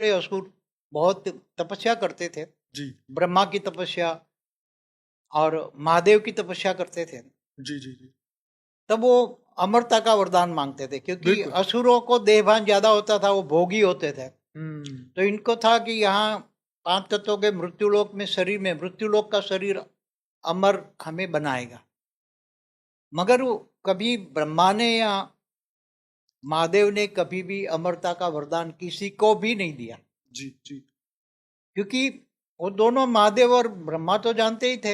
ये असुर बहुत तपस्या करते थे। जी। ब्रह्मा की तपस्या और महादेव की तपस्या करते थे। जी जी जी। तब वो अमरता का वरदान मांगते थे क्योंकि असुरों को देहभान ज़्यादा होता था वो भोगी होते थे। हम्म। तो इनको था कि यहाँ पाँच तत्वों के मृत्युलोक में शरीर में मृत्युलोक का शरीर अमर हमें बनाएगा। मगर कभी ब्रह्मा ने या महादेव ने कभी भी अमरता का वरदान किसी को भी नहीं दिया। जी जी। क्योंकि वो दोनों महादेव और ब्रह्मा तो जानते ही थे।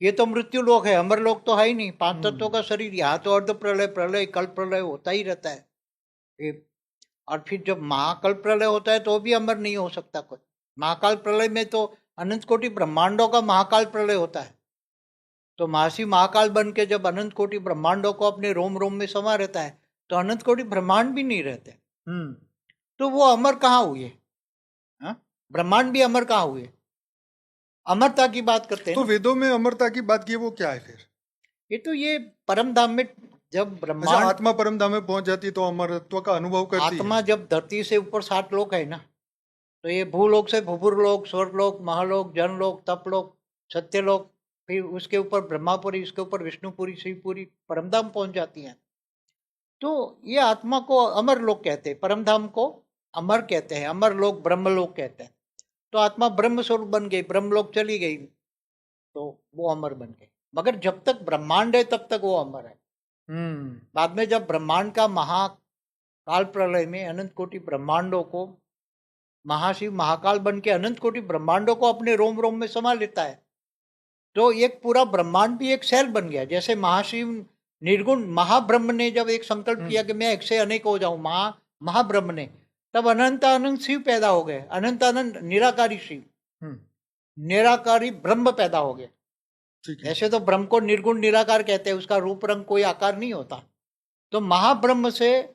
ये तो मृत्यु लोक है अमर लोक तो है ही नहीं। पाँच हम्म। तत्वों का शरीर यहाँ तो अर्ध प्रलय प्रलय कल प्रलय होता ही रहता है। ये और फिर जब महाकल प्रलय होता है तो भी अमर नहीं हो सकता कोई। महाकाल प्रलय में तो अनंत कोटि ब्रह्मांडों का महाकाल प्रलय होता है। तो महर्षि महाकाल बन के जब अनंत कोटि ब्रह्मांडों को अपने रोम रोम में समा रहता है तो अनंत कोटि ब्रह्मांड भी नहीं रहते हम्म। तो वो अमर कहाँ हुए? हाँ? ब्रह्मांड भी अमर कहाँ हुए? अमरता की बात करते हैं तो वेदों में अमरता की बात की वो क्या है फिर? ये तो ये परम धाम में जब अच्छा ब्रह्मांड आत्मा परम धाम में पहुँच जाती है तो अमरत्व का अनुभव करती आत्मा है जब धरती से ऊपर सात लोक है ना तो ये भूलोक से भूपुरलोक स्वर्गलोक महालोक जनलोक तपलोक सत्यलोक फिर उसके ऊपर ब्रह्मापुरी उसके ऊपर विष्णुपुरी शिवपुरी परमधाम पहुँच जाती हैं। तो ये आत्मा को अमर लोक कहते हैं परमधाम को अमर कहते हैं अमर लोक ब्रह्मलोक कहते हैं। तो आत्मा ब्रह्म स्वरूप बन गई ब्रह्मलोक चली गई तो वो अमर बन गई। मगर जब तक ब्रह्मांड है तब तक वो अमर है। हम्म। बाद में जब ब्रह्मांड का महाकाल प्रलय में अनंत कोटि ब्रह्मांडों को महाशिव महाकाल बन के अनंत कोटि ब्रह्मांडों को अपने रोम रोम में समा लेता है तो एक पूरा ब्रह्मांड भी एक सेल बन गया जैसे महाशिव निर्गुण महाब्रह्म ने जब एक संकल्प हम्म। किया कि मैं एक से अनेक हो जाऊँ महा महाब्रह्म ने तब अनंत अनंत शिव पैदा हो गए। अनंत अनंत निराकारी शिव। हम्म। निराकारी ब्रह्म पैदा हो गए। ऐसे तो ब्रह्म को निर्गुण निराकार कहते हैं उसका रूप रंग कोई आकार नहीं होता। तो महाब्रह्म से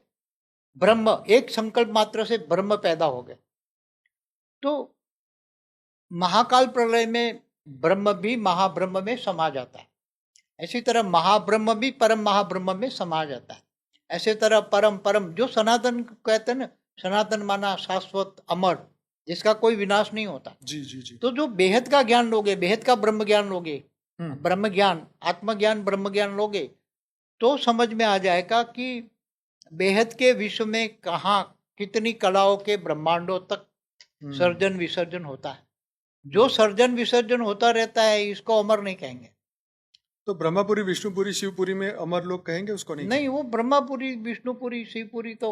ब्रह्म एक संकल्प मात्र से ब्रह्म पैदा हो गए। तो महाकाल प्रलय में ब्रह्म भी महाब्रह्म में समा जाता है। ऐसी तरह महाब्रह्म भी परम महाब्रह्म में समा जाता है। ऐसे तरह परम परम जो सनातन कहते हैं ना सनातन माना शाश्वत अमर जिसका कोई विनाश नहीं होता। जी जी जी। तो जो बेहद का ज्ञान लोगे बेहद का ब्रह्म ज्ञान लोगे हम्म। ब्रह्म ज्ञान आत्मज्ञान ब्रह्म ज्ञान लोगे तो समझ में आ जाएगा कि बेहद के विश्व में कहाँ कितनी कलाओं के ब्रह्मांडों तक हम्म। सर्जन विसर्जन होता है। जो सर्जन विसर्जन होता रहता है इसको अमर नहीं कहेंगे। तो ब्रह्मापुरी विष्णुपुरी शिवपुरी में अमर लोग कहेंगे उसको नहीं? नहीं वो ब्रह्मापुरी विष्णुपुरी शिवपुरी तो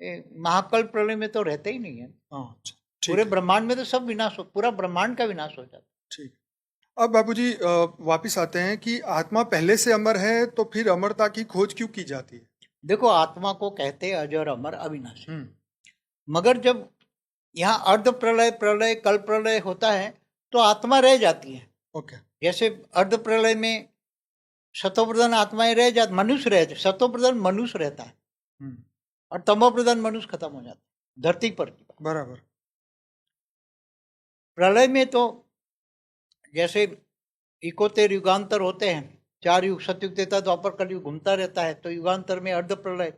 ए, महाकल्प प्रलय में तो रहते ही नहीं है। हाँ अच्छा पूरे ब्रह्मांड में तो सब विनाश हो पूरा ब्रह्मांड का विनाश हो जाता है। ठीक। अब बाबूजी वापिस आते हैं कि आत्मा पहले से अमर है तो फिर अमरता की खोज क्यों की जाती है? देखो आत्मा को कहते हैं अजर अमर अविनाशी। हम्म। मगर जब यहाँ अर्ध प्रलय प्रलय कल प्रलय होता है तो आत्मा रह जाती है। ओके। जैसे अर्ध प्रलय में शतोप्रधान आत्माएँ रह जाती मनुष्य रह शतोप्रधान मनुष्य रहता है। हम्म। और तमोप्रधान मनुष्य खत्म हो जाता है धरती पर की बराबर। प्रलय में तो जैसे इकोतेर युगांतर होते हैं चार युग सतयुग देता द्वापर कल युग घूमता रहता है तो युगांतर में अर्ध प्रलय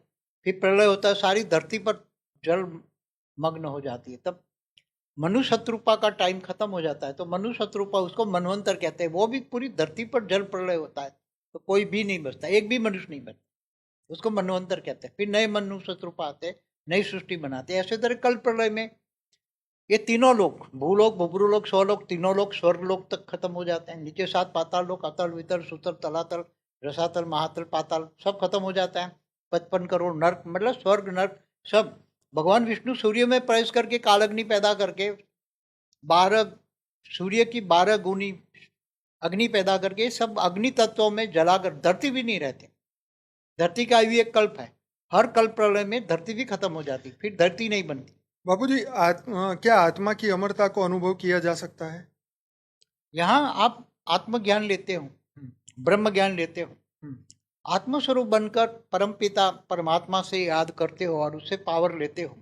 फिर प्रलय होता है सारी धरती पर जल मग्न हो जाती है तब मनुष्य शत्रुपा का टाइम खत्म हो जाता है तो मनु शत्रुपा उसको मनवंतर कहते हैं। वो भी पूरी धरती पर जल प्रलय होता है तो कोई भी नहीं बचता, एक भी मनुष्य नहीं बचता। उसको मनवंतर कहते हैं। फिर नए मनुष्य शत्रुपा आते नई सृष्टि बनाते ऐसे तरह कल प्रलय में ये तीनों लोग, भूलोक भुभ्रुलोक स्वलोक, तीनों लोग स्वर्ग लोक तक खत्म हो जाते हैं। नीचे सात पाताल लोक, अतल, वितल सुतल तलातल, रसातल, महातल, पाताल, सब खत्म हो जाता है। पचपन करोड़ नर्क मतलब स्वर्ग, नर्क, सब भगवान विष्णु सूर्य में प्रवेश करके कालग्नि पैदा करके बारह सूर्य की बारह गुनी अग्नि पैदा करके सब अग्नि तत्वों में जलाकर धरती भी नहीं रहते। धरती का भी एक कल्प है। हर कल्प प्रलय में धरती भी खत्म हो जाती फिर धरती नहीं बनती। बाबूजी आत्मा क्या आत्मा की अमरता को अनुभव किया जा सकता है? यहाँ आप आत्मज्ञान लेते हो ब्रह्म ज्ञान लेते हो। आत्मस्वरूप बनकर परमपिता परमात्मा से याद करते हो और उससे पावर लेते हो।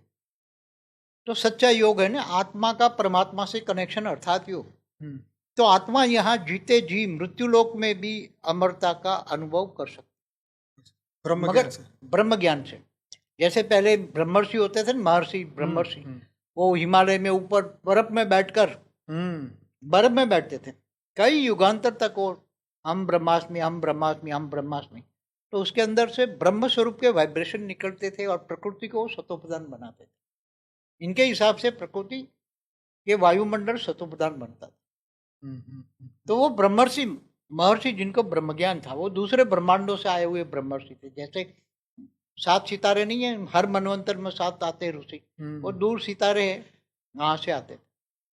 तो सच्चा योग है ना आत्मा का परमात्मा से कनेक्शन अर्थात योग। हम्म, तो आत्मा यहाँ जीते जी मृत्युलोक में भी अमरता का अनुभव कर सकते ब्रह्म मगर ज्ञान से। ब्रह्म ज्ञान से। जैसे पहले ब्रह्मर्षि होते थे ना महर्षि ब्रह्मर्षि हम्म, वो हिमालय में ऊपर बर्फ़ में बैठकर हम्म। बर्फ़ में बैठते थे। कई युगांतर तक वो हम ब्रह्मास्मि हम ब्रह्मास्मि हम ब्रह्मास्मि। तो उसके अंदर से ब्रह्म स्वरूप के वाइब्रेशन निकलते थे और प्रकृति को वो सतोप्रधान बनाते थे। इनके हिसाब से प्रकृति के वायुमंडल सतोप्रधान बनता था। हम्म, हम्म, तो वो ब्रह्मर्षि महर्षि जिनको ब्रह्म ज्ञान था वो दूसरे ब्रह्मांडों से आए हुए ब्रह्मर्षि थे। जैसे सात सितारे नहीं है हर मनवंतर में सात आते हैं ऋषि। हम्म। वो दूर सितारे हैं वहाँ से आते थे।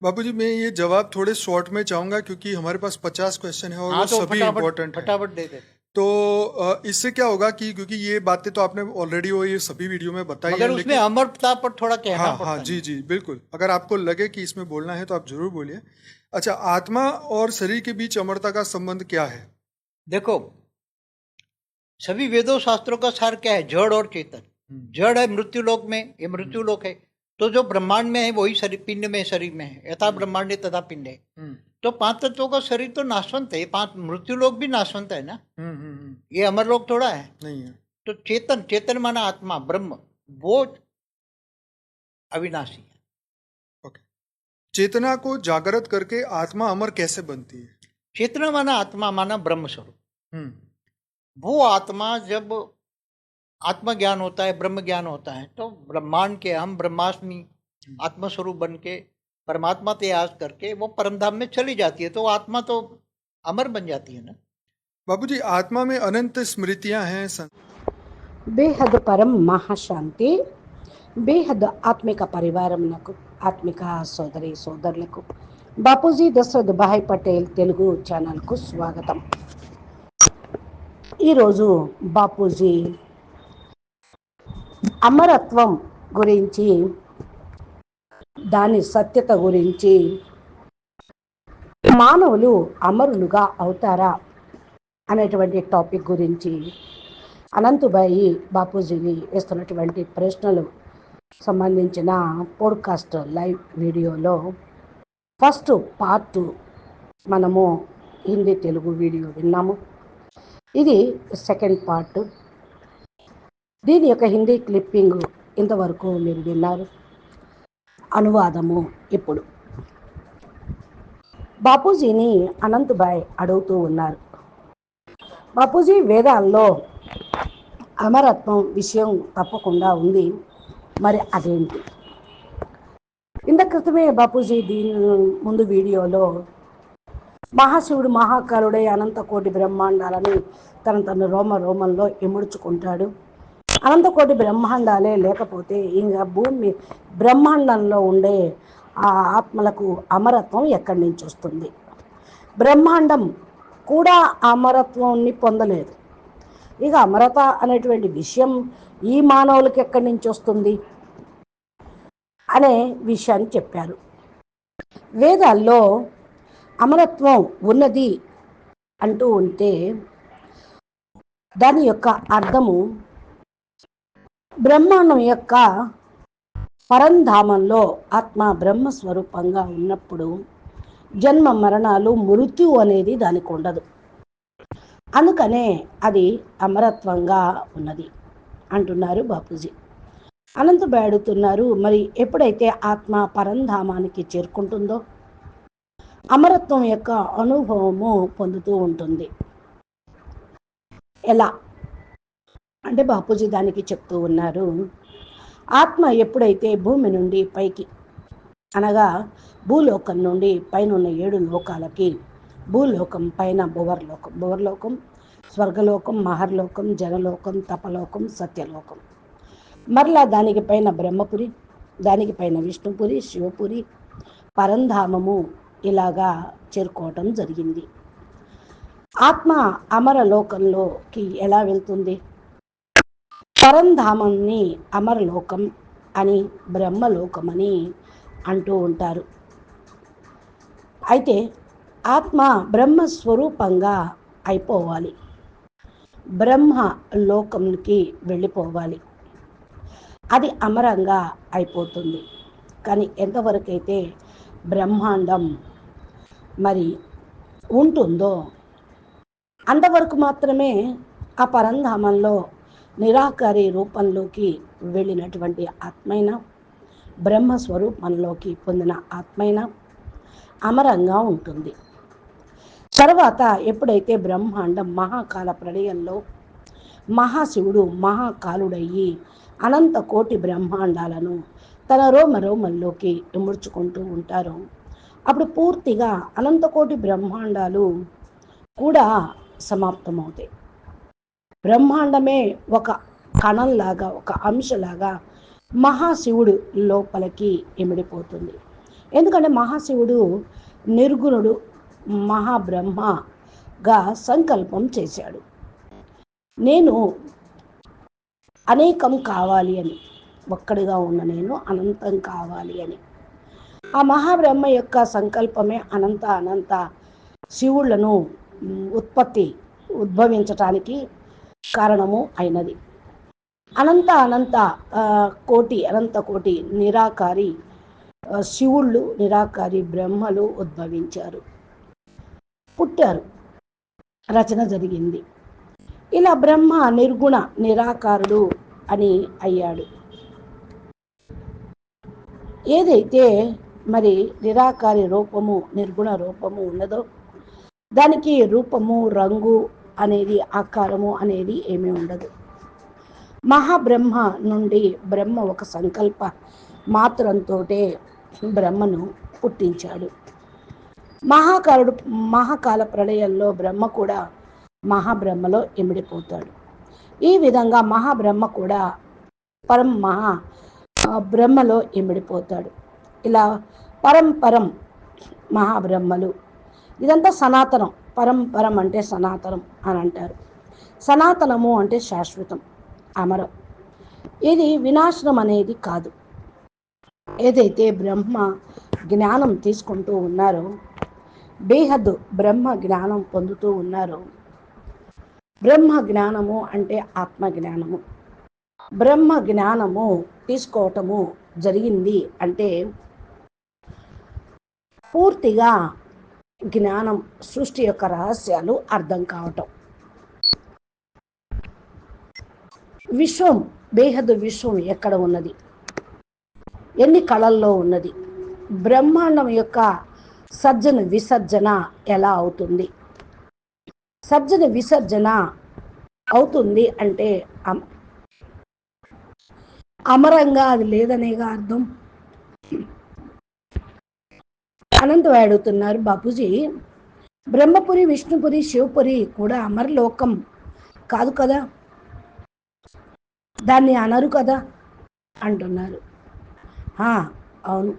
बापूजी मैं ये जवाब थोड़े शॉर्ट में चाहूँगा क्योंकि हमारे पास पचास क्वेश्चन है और हाँ वो तो सभी इम्पोर्टेंट फटाफट दे देते। तो इससे क्या होगा कि क्योंकि ये बातें तो आपने ऑलरेडी वो ये सभी वीडियो में बताई है मगर उसमें लेकिन अमरता पर थोड़ा कहना हाँ हाँ जी जी बिल्कुल। अगर आपको लगे कि इसमें बोलना है तो आप ज़रूर बोलिए। अच्छा आत्मा और शरीर के बीच अमरता का संबंध क्या है? देखो सभी वेदों शास्त्रों का सार क्या है? जड़ और चेतन। हम्म, जड़ है मृत्यु लोक में ये मृत्यु लोक है। तो जो ब्रह्मांड में है वही शरीर पिंड में शरीर में है। यथा ब्रह्मांड है तथा पिंड है। हम्म, तो पाँच तत्वों का शरीर तो नाशवंत है पाँच मृत्यु लोग भी नाशवंत है ना? हम्म, हम्म, हम्म, ये अमर लोग थोड़ा है। नहीं है। तो चेतन चेतन माना आत्मा ब्रह्म वो अविनाशी है। ओके चेतना को जागृत करके आत्मा अमर कैसे बनती है? चेतना माना आत्मा माना ब्रह्म स्वरूप वो आत्मा जब आत्मज्ञान होता है ब्रह्म ज्ञान होता है तो ब्रह्मांड के हम ब्रह्मास्मि आत्मस्वरूप बन के परमात्मा त्याग करके वो परमधाम में चली जाती है तो वो आत्मा तो अमर बन जाती है ना बाबूजी आत्मा में अनंत स्मृतियां हैं सं- బేహద్ పరం మహాశాంతి బేహద్ ఆత్మిక పరివారమునకు ఆత్మిక సోదరి సోదరులకు బాపూజీ దశరథ్ భాయ్ పటేల్ తెలుగు ఛానల్కు స్వాగతం ఈరోజు బాపూజీ అమరత్వం గురించి దాని సత్యత గురించి. మానవులు అమరులుగా అవుతారా అనేటువంటి టాపిక్ గురించి. అనంతుబాయి బాపూజీని వేస్తున్నటువంటి ప్రశ్నలు సంబంధించిన పోడ్కాస్ట్ లైవ్ వీడియోలో ఫస్ట్ పార్ట్ మనము హిందీ తెలుగు వీడియో విన్నాము. ఇది సెకండ్ పార్ట్. దీని యొక్క హిందీ క్లిప్పింగ్ ఇంతవరకు మీరు విన్నారు. అనువాదము ఇప్పుడు. బాపూజీని అనంతుబాయ్ అడుగుతూ ఉన్నారు. బాపూజీ వేదాల్లో అమరత్వం విషయం తప్పకుండా ఉంది. మరి అదేంటి? ఇంత క్రితమే బాపూజీ దీని ముందు వీడియోలో మహాశివుడు మహాకాలుడై అనంతకోటి బ్రహ్మాండాలని తన తన రోమ రోమంలో ఇముడుచుకుంటాడు అనంతకోటి బ్రహ్మాండాలే లేకపోతే ఇంకా భూమి బ్రహ్మాండంలో ఉండే ఆ ఆత్మలకు అమరత్వం ఎక్కడి నుంచి వస్తుంది? బ్రహ్మాండం కూడా అమరత్వాన్ని పొందలేదు. ఇక అమరత అనేటువంటి విషయం ఈ మానవులకి ఎక్కడి నుంచి వస్తుంది? అనే విషయాన్ని చెప్పారు. వేదాల్లో అమరత్వం ఉన్నది అంటూ ఉంటే దాని యొక్క అర్థము బ్రహ్మాండం యొక్క పరంధామంలో ఆత్మ బ్రహ్మ స్వరూపంగా ఉన్నప్పుడు జన్మ మరణాలు మృత్యు అనేది దానికి ఉండదు. అందుకనే అది అమరత్వంగా ఉన్నది అంటున్నారు బాపూజీ. అనంతబాయ్ మరి ఎప్పుడైతే ఆత్మ పరంధామానికి చేరుకుంటుందో అమరత్వం యొక్క అనుభవము పొందుతూ ఉంటుంది. ఎలా? అంటే బాపూజీ దానికి చెప్తూ ఉన్నారు ఆత్మ ఎప్పుడైతే భూమి నుండి పైకి అనగా భూలోకం నుండి పైన ఉన్న ఏడు లోకాలకి భూలోకం పైన భువర్లోకం భువర్లోకం స్వర్గలోకం మహర్లోకం జనలోకం తపలోకం సత్యలోకం. మరలా దానికి పైన బ్రహ్మపురి దానికి పైన విష్ణుపురి శివపురి పరంధామము ఇలాగా చేరుకోవటం జరిగింది. ఆత్మ అమర లోకంలోకి ఎలా వెళ్తుంది? పరంధామాన్ని అమరలోకం అని బ్రహ్మలోకమని అంటూ ఉంటారు. అయితే ఆత్మ బ్రహ్మస్వరూపంగా అయిపోవాలి. బ్రహ్మ లోకంకి వెళ్ళిపోవాలి. అది అమరంగా అయిపోతుంది. కానీ ఎంతవరకైతే బ్రహ్మాండం మరి ఉంటుందో అంతవరకు మాత్రమే ఆ పరంధామంలో నిరాకారి రూపంలోకి వెళ్ళినటువంటి ఆత్మైన బ్రహ్మస్వరూపంలోకి పొందిన ఆత్మైన అమరంగా ఉంటుంది. తర్వాత ఎప్పుడైతే బ్రహ్మాండం మహాకాల ప్రళయంలో మహాశివుడు మహాకాలుడయ్యి అనంత కోటి బ్రహ్మాండాలను తన రోమ రోమల్లోకి ఇముడ్చుకుంటూ ఉంటారు అప్పుడు పూర్తిగా అనంతకోటి బ్రహ్మాండాలు కూడా సమాప్తమవుతాయి. బ్రహ్మాండమే ఒక కణంలాగా ఒక అంశలాగా మహాశివుడు లోపలికి ఇమిడిపోతుంది. ఎందుకంటే మహాశివుడు నిర్గుణుడు మహాబ్రహ్మగా సంకల్పం చేశాడు. నేను అనేకం కావాలి అని ఒక్కడిగా ఉన్న నేను అనంతం కావాలి అని. ఆ మహాబ్రహ్మ యొక్క సంకల్పమే అనంత అనంత శివుళ్ళను ఉత్పత్తి ఉద్భవించటానికి కారణము అయినది. అనంత అనంత కోటి అనంత కోటి నిరాకారి శివుళ్ళు నిరాకారి బ్రహ్మలు ఉద్భవించారు. పుట్టారు. రచన జరిగింది. ఇలా బ్రహ్మ నిర్గుణ నిరాకారుడు అని అయ్యాడు. ఏదైతే మరి నిరాకారి రూపము నిర్గుణ రూపము ఉన్నదో దానికి రూపము రంగు అనేది ఆకారము అనేది ఏమీ ఉండదు. మహాబ్రహ్మ నుండి బ్రహ్మ ఒక సంకల్ప మాత్రంతో బ్రహ్మను పుట్టించాడు. మహాకాలుడు మహాకాల ప్రళయంలో బ్రహ్మ కూడా మహాబ్రహ్మలో ఇమిడిపోతాడు. ఈ విధంగా మహాబ్రహ్మ కూడా పరం మహా బ్రహ్మలో ఇమిడిపోతాడు. ఇలా పరంపరం మహాబ్రహ్మలు. ఇదంతా సనాతనం. పరంపరం అంటే సనాతనం అని అంటారు. సనాతనము అంటే శాశ్వతం అమరం. ఇది వినాశనం అనేది కాదు. ఏదైతే బ్రహ్మ జ్ఞానం తీసుకుంటూ ఉన్నారో బేహద్దు బ్రహ్మ జ్ఞానం పొందుతూ ఉన్నారో బ్రహ్మ జ్ఞానము అంటే ఆత్మ జ్ఞానము. బ్రహ్మ జ్ఞానము తీసుకోవటము జరిగింది అంటే పూర్తిగా జ్ఞానం సృష్టి యొక్క రహస్యాలు అర్థం కావటం. విశ్వం బేహద్దు విశ్వం ఎక్కడ ఉన్నది? ఎన్ని కళల్లో ఉన్నది? బ్రహ్మాండం యొక్క సర్జన విసర్జన ఎలా అవుతుంది? సర్జన విసర్జన అవుతుంది అంటే అమరంగా అది లేదనేగా అర్థం? అనంతం అడుగుతున్నారు బాపూజీ. బ్రహ్మపురి విష్ణుపురి శివపురి కూడా అమరలోకం కాదు కదా? దాన్ని అనరు కదా? అంటున్నారు. అవును.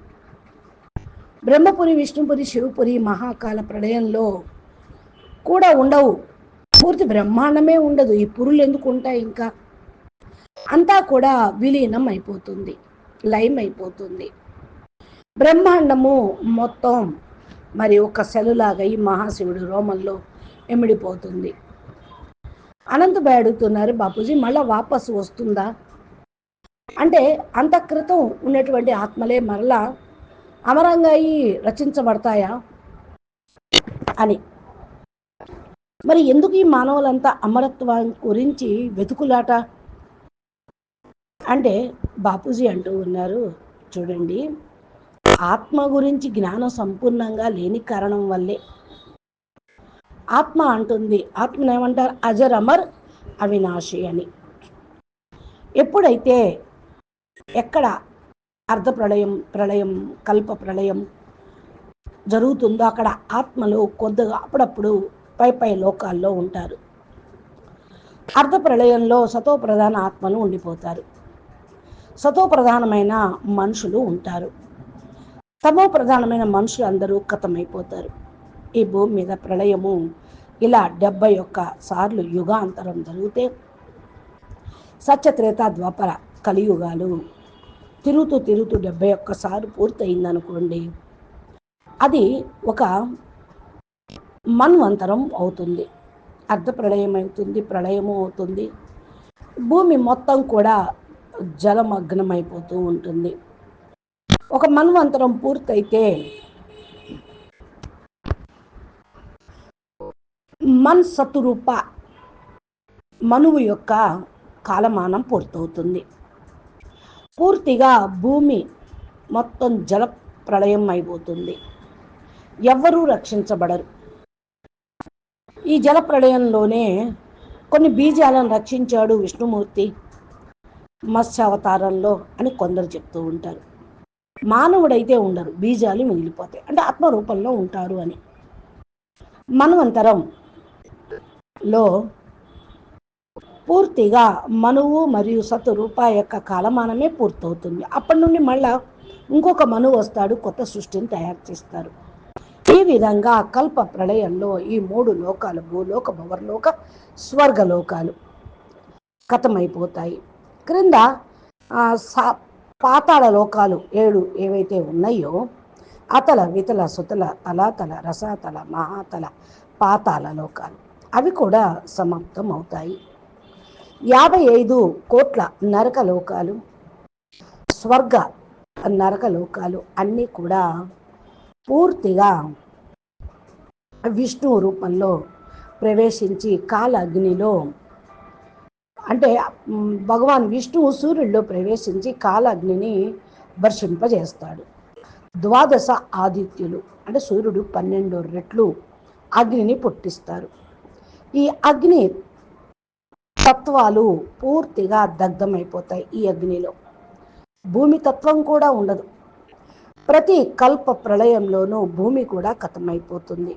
బ్రహ్మపురి విష్ణుపురి శివపురి మహాకాల ప్రళయంలో కూడా ఉండవు. పూర్తి బ్రహ్మాండమే ఉండదు. ఈ పురులు ఎందుకు ఉంటాయి ఇంకా? అంతా కూడా విలీనం అయిపోతుంది. లయం అయిపోతుంది బ్రహ్మాండము మొత్తం మరి ఒక సెలులాగా ఈ మహాశివుడు రోమంలో ఎమిడిపోతుంది. అనంతభాయ్ అడుగుతున్నారు బాపూజీ మళ్ళా వాపసు వస్తుందా? అంటే అంత ఉన్నటువంటి ఆత్మలే మరలా అమరంగా అయి రచించబడతాయా అని. మరి ఎందుకు ఈ మానవులంతా అమరత్వం గురించి వెతుకులాట? అంటే బాపూజీ అంటూ ఉన్నారు చూడండి ఆత్మ గురించి జ్ఞానం సంపూర్ణంగా లేని కారణం వల్లే. ఆత్మ అంటుంది ఆత్మను ఏమంటారు? అజర్ అమర్ అవినాశి అని. ఎప్పుడైతే ఎక్కడ అర్ధ ప్రళయం ప్రళయం కల్ప ప్రళయం జరుగుతుందో అక్కడ ఆత్మలు కొద్దిగా అప్పుడప్పుడు పై పై లోకాల్లో ఉంటారు. అర్ధ ప్రళయంలో సతో ప్రధాన ఆత్మలు ఉండిపోతారు. సతో ప్రధానమైన మనుషులు ఉంటారు. తమో ప్రధానమైన మనుషులు అందరూ కథమైపోతారు ఈ భూమి మీద ప్రళయము ఇలా డెబ్బై ఒక్క సార్లు యుగాంతరం జరిగితే సత్యత్రేత ద్వాపర కలియుగాలు తిరుగుతూ తిరుగుతూ డెబ్బై ఒక్కసారి పూర్తయిందనుకోండి అది ఒక మన్వంతరం అవుతుంది. అర్ధ ప్రళయం అవుతుంది ప్రళయము అవుతుంది. భూమి మొత్తం కూడా జలమగ్నమైపోతూ ఉంటుంది. ఒక మన్వంతరం పూర్తయితే మన్ సతురూప మనువు యొక్క కాలమానం పూర్తవుతుంది. పూర్తిగా భూమి మొత్తం జల ప్రళయం అయిపోతుంది. ఎవ్వరూ రక్షించబడరు. ఈ జల ప్రళయంలోనే కొన్ని బీజాలను రక్షించాడు విష్ణుమూర్తి మత్స్యావతారంలో అని కొందరు చెప్తూ ఉంటారు. మానవుడైతే ఉండరు బీజాలు మిగిలిపోతాయి. అంటే ఆత్మరూపంలో ఉంటారు అని. మన్వంతరంలో పూర్తిగా మనువు మరియు సతు యొక్క కాలమానమే పూర్తవుతుంది. అప్పటి నుండి మళ్ళా ఇంకొక మనువు వస్తాడు కొత్త సృష్టిని తయారు చేస్తారు. ఈ విధంగా కల్ప ప్రళయంలో ఈ మూడు లోకాలు భూలోక భవర్లోక స్వర్గలోకాలు కథమైపోతాయి. క్రింద సా- పాతాళ లోకాలు ఏడు ఏవైతే ఉన్నాయో అతల వితల సుతల తలాతల రసాతల మహాతల పాతాల లోకాలు. అవి కూడా సమాప్తం అవుతాయి యాభై ఐదు కోట్ల నరక లోకాలు స్వర్గ నరక లోకాలు అన్నీ కూడా పూర్తిగా విష్ణు రూపంలో ప్రవేశించి కాల అగ్నిలో అంటే భగవాన్ విష్ణువు సూర్యుడిలో ప్రవేశించి కాలాగ్నిని వర్షింపజేస్తాడు ద్వాదశ ఆదిత్యులు అంటే సూర్యుడు పన్నెండు రెట్లు అగ్నిని పుట్టిస్తారు. ఈ అగ్ని తత్వాలు పూర్తిగా దగ్ధమైపోతాయి ఈ అగ్నిలో. భూమి తత్వం కూడా ఉండదు. ప్రతి కల్ప ప్రళయంలోనూ భూమి కూడా కథమైపోతుంది.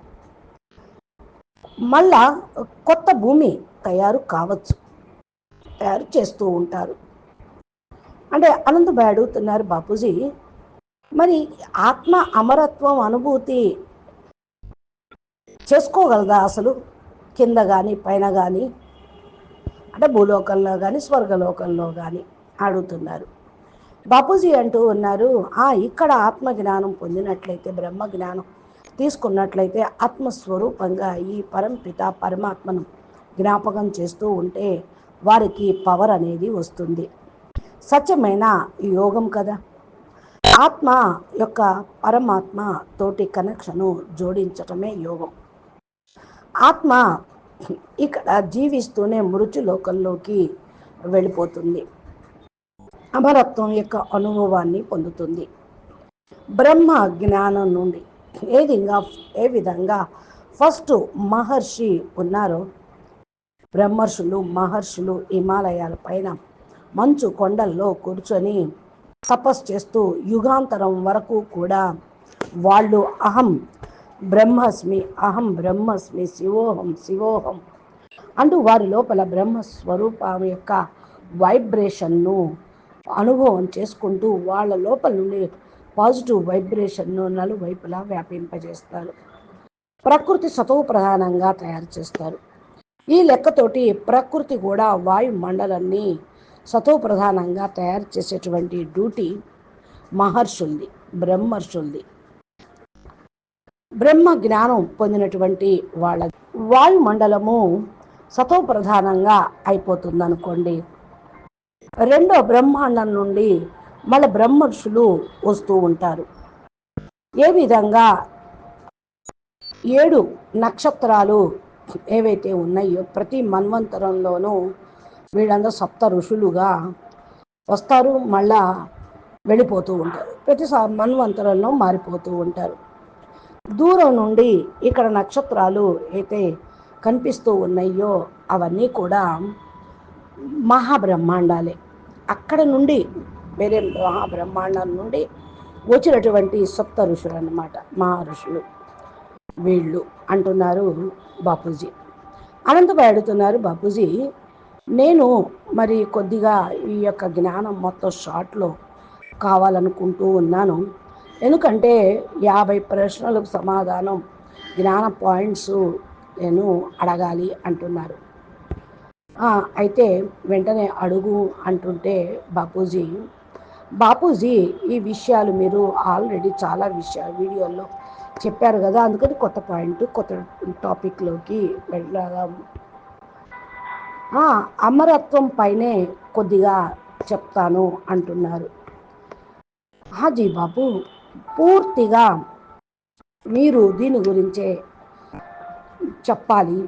మళ్ళా కొత్త భూమి తయారు కావచ్చు. తయారు చేస్తూ ఉంటారు. అంటే అనంతభాయ్ అడుగుతున్నారు బాపూజీ. మరి ఆత్మ అమరత్వం అనుభూతి చేసుకోగలదా అసలు? కింద కానీ పైన కానీ అంటే భూలోకంలో కానీ స్వర్గలోకంలో కానీ అడుగుతున్నారు బాపూజీ అంటూ ఉన్నారు "ఆ, ఇక్కడ ఆత్మ జ్ఞానం పొందినట్లయితే బ్రహ్మ జ్ఞానం తీసుకున్నట్లయితే ఆత్మస్వరూపంగా ఈ పరంపిత పరమాత్మను జ్ఞాపకం చేస్తూ ఉంటే వారికి పవర్ అనేది వస్తుంది. సత్యమైన యోగం కదా. ఆత్మ యొక్క పరమాత్మ తోటి కనెక్షను జోడించటమే యోగం. ఆత్మ ఇక్కడ జీవిస్తూనే మృత్యు లోకంలోకి వెళ్ళిపోతుంది. అమరత్వం యొక్క అనుభవాన్ని పొందుతుంది. బ్రహ్మ జ్ఞానం నుండి ఏ విధంగా ఏ విధంగా ఫస్ట్ మహర్షి ఉన్నారో బ్రహ్మర్షులు మహర్షులు హిమాలయాల పైన మంచు కొండల్లో కూర్చొని తపస్సు చేస్తూ యుగాంతరం వరకు కూడా వాళ్ళు అహం బ్రహ్మస్మి అహం బ్రహ్మస్మి శివోహం శివోహం అంటూ వారి లోపల బ్రహ్మ స్వరూపం యొక్క వైబ్రేషన్ను అనుభవం చేసుకుంటూ వాళ్ళ లోపల నుండి పాజిటివ్ వైబ్రేషన్ను నలువైపులా వ్యాపింపజేస్తారు. ప్రకృతి సతవు ప్రధానంగా తయారు చేస్తారు. ఈ లెక్కతోటి ప్రకృతి కూడా వాయుమండలాన్ని సతవు ప్రధానంగా తయారు చేసేటువంటి డ్యూటీ మహర్షుల్ది బ్రహ్మర్షుల్ది. బ్రహ్మ జ్ఞానం పొందినటువంటి వాళ్ళ వాయుమండలము సతవ ప్రధానంగా అయిపోతుంది అనుకోండి రెండో బ్రహ్మాండం నుండి మళ్ళీ బ్రహ్మర్షులు వస్తూ ఉంటారు. ఏ విధంగా ఏడు నక్షత్రాలు ఏవైతే ఉన్నాయో ప్రతి మన్వంతరంలోనూ వీళ్ళందరూ సప్త ఋషులుగా వస్తారు మళ్ళా వెళ్ళిపోతూ ఉంటారు. ప్రతి మన్వంతరంలో మారిపోతూ ఉంటారు. దూరం నుండి ఇక్కడ నక్షత్రాలు అయితే కనిపిస్తూ ఉన్నాయో అవన్నీ కూడా మహాబ్రహ్మాండాలే. అక్కడ నుండి వేరే మహాబ్రహ్మాండం నుండి వచ్చినటువంటి సప్త ఋషులు అన్నమాట మహా ఋషులు వీళ్ళు అంటున్నారు బాపూజీ. అనంతబాయ్ అడుగుతున్నారు బాపూజీ నేను మరి కొద్దిగా ఈ యొక్క జ్ఞానం మొత్తం షార్ట్లో కావాలనుకుంటూ ఉన్నాను. ఎందుకంటే యాభై ప్రశ్నలకు సమాధానం జ్ఞాన పాయింట్స్ నేను అడగాలి అంటున్నారు. అయితే వెంటనే అడుగు అంటుంటే బాపూజీ బాపూజీ ఈ విషయాలు మీరు ఆల్రెడీ చాలా విషయాలు వీడియోల్లో చెప్పారు కదా అందుకని కొత్త పాయింట్ కొత్త టాపిక్లోకి వెళ్ళాం "ఆ, అమరత్వం పైనే కొద్దిగా చెప్తాను అంటున్నారు. హాజీ బాబు పూర్తిగా మీరు దీని గురించే చెప్పాలి.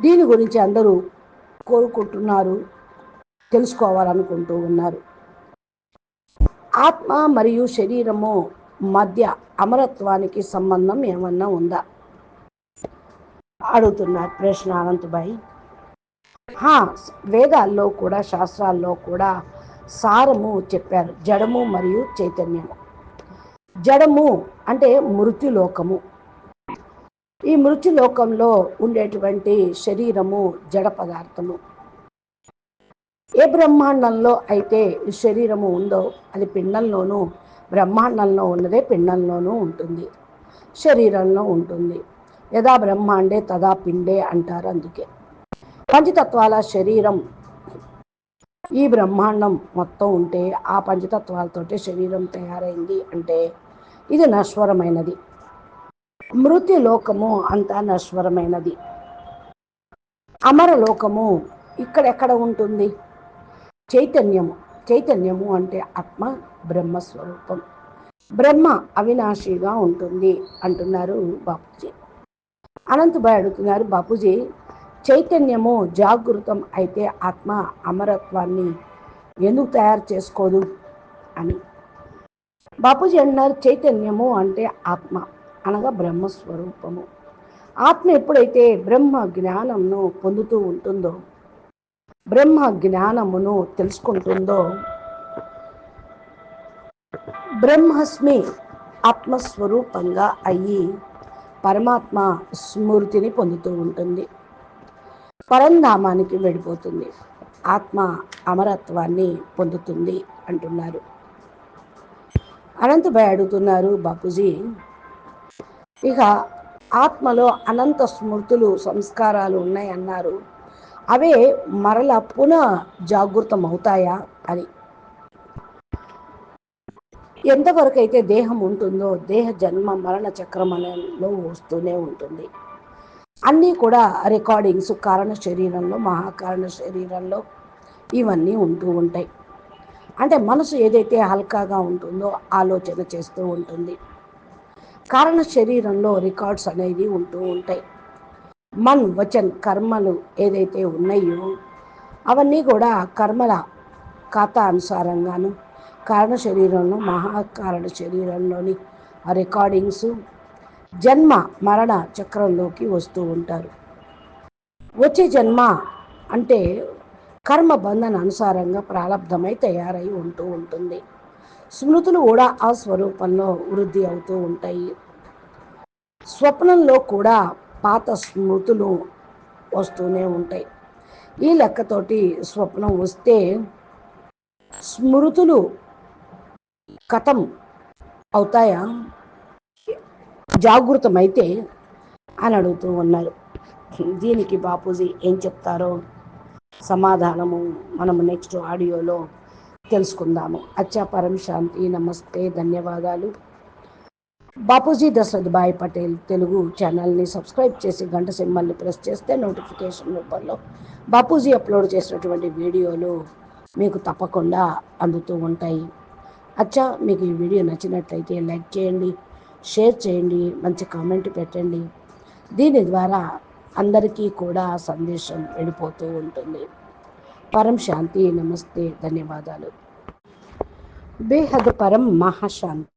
దీని గురించి అందరూ కోరుకుంటున్నారు తెలుసుకోవాలనుకుంటూ ఉన్నారు. ఆత్మ మరియు శరీరము మధ్య అమరత్వానికి సంబంధం ఏమన్నా ఉందా? అడుగుతున్నారు ప్రశ్న అనంతబాయి. వేదాల్లో కూడా శాస్త్రాల్లో కూడా సారము చెప్పారు. జడము మరియు చైతన్యము జడము అంటే మృత్యులోకము. ఈ మృత్యులోకంలో ఉండేటువంటి శరీరము జడ పదార్థము. ఏ బ్రహ్మాండంలో అయితే శరీరము ఉందో అది పిండంలోనూ బ్రహ్మాండంలో ఉన్నదే పిండంలోనూ ఉంటుంది శరీరంలో ఉంటుంది. యథా బ్రహ్మాండే తదా పిండే అంటారు అందుకే. పంచతత్వాల శరీరం ఈ బ్రహ్మాండం మొత్తం ఉంటే ఆ పంచతత్వాలతోటే శరీరం తయారైంది అంటే ఇది నశ్వరమైనది. మృత్యులోకము అంతా నశ్వరమైనది. అమరలోకము ఇక్కడెక్కడ ఉంటుంది? చైతన్యము. చైతన్యము అంటే ఆత్మ బ్రహ్మస్వరూపం బ్రహ్మ అవినాశిగా ఉంటుంది అంటున్నారు బాపూజీ. అనంతభాయ్ అడుగుతున్నారు బాపూజీ చైతన్యము జాగృతం అయితే ఆత్మ అమరత్వాన్ని ఎందుకు తయారు చేసుకోదు? అని. బాపూజీ అన్నారు చైతన్యము అంటే ఆత్మ అనగా బ్రహ్మస్వరూపము ఆత్మ ఎప్పుడైతే బ్రహ్మ జ్ఞానంను పొందుతూ ఉంటుందో బ్రహ్మ జ్ఞానమును తెలుసుకుంటుందో? బ్రహ్మస్మి ఆత్మస్వరూపంగా అయ్యి పరమాత్మ స్మృతిని పొందుతూ ఉంటుంది. పరంధామానికి వెళ్ళిపోతుంది. ఆత్మ అమరత్వాన్ని పొందుతుంది అంటున్నారు. అనంతభాయ్ అడుగుతున్నారు బాపూజీ. ఇక ఆత్మలో అనంత స్మృతులు సంస్కారాలు ఉన్నాయన్నారు. అవే మరల పునః జాగృతం అవుతాయా అని. ఎంతవరకు అయితే దేహం ఉంటుందో దేహ జన్మ మరణ చక్రం అనేలో వస్తూనే ఉంటుంది. అన్నీ కూడా రికార్డింగ్స్ కారణ శరీరంలో మహాకారణ శరీరంలో ఇవన్నీ ఉంటూ ఉంటాయి. అంటే మనసు ఏదైతే హల్కాగా ఉంటుందో ఆలోచన చేస్తూ ఉంటుంది. కారణ శరీరంలో రికార్డ్స్ అనేది ఉంటూ ఉంటాయి. మన్ వచన్ కర్మలు ఏదైతే ఉన్నాయో అవన్నీ కూడా కర్మల ఖాతా అనుసారంగాను కారణ శరీరంలో మహాకారణ శరీరంలోని రికార్డింగ్స్ జన్మ మరణ చక్రంలోకి వస్తూ ఉంటారు. వచ్చే జన్మ అంటే కర్మ బంధన అనుసారంగా ప్రారంధమై తయారై ఉంటూ ఉంటుంది. స్మృతులు కూడా ఆ స్వరూపంలో వృద్ధి అవుతూ ఉంటాయి. స్వప్నంలో కూడా పాత స్మృతులు వస్తూనే ఉంటాయి. ఈ లెక్కతోటి స్వప్నం వస్తే స్మృతులు కథం అవుతాయా? జాగృతమైతే అని అడుగుతూ ఉన్నారు. దీనికి బాపూజీ ఏం చెప్తారో సమాధానము మనము నెక్స్ట్ ఆడియోలో తెలుసుకుందాము. అచ్చా పరం శాంతి నమస్తే ధన్యవాదాలు. బాపూజీ దశరథ్ భాయ్ పటేల్ తెలుగు ఛానల్ని సబ్స్క్రైబ్ చేసి గంట సింబల్ని ప్రెస్ చేస్తే నోటిఫికేషన్ రూపంలో బాపూజీ అప్లోడ్ చేసినటువంటి వీడియోలు మీకు తప్పకుండా అందుతూ ఉంటాయి. అచ్చా మీకు ఈ వీడియో నచ్చినట్లయితే లైక్ చేయండి షేర్ చేయండి మంచి కామెంట్ పెట్టండి. దీని ద్వారా అందరికీ కూడా సందేశం వెళ్ళిపోతూ ఉంటుంది. పరం శాంతి నమస్తే ధన్యవాదాలు. బేహద్ పరం మహాశాంతి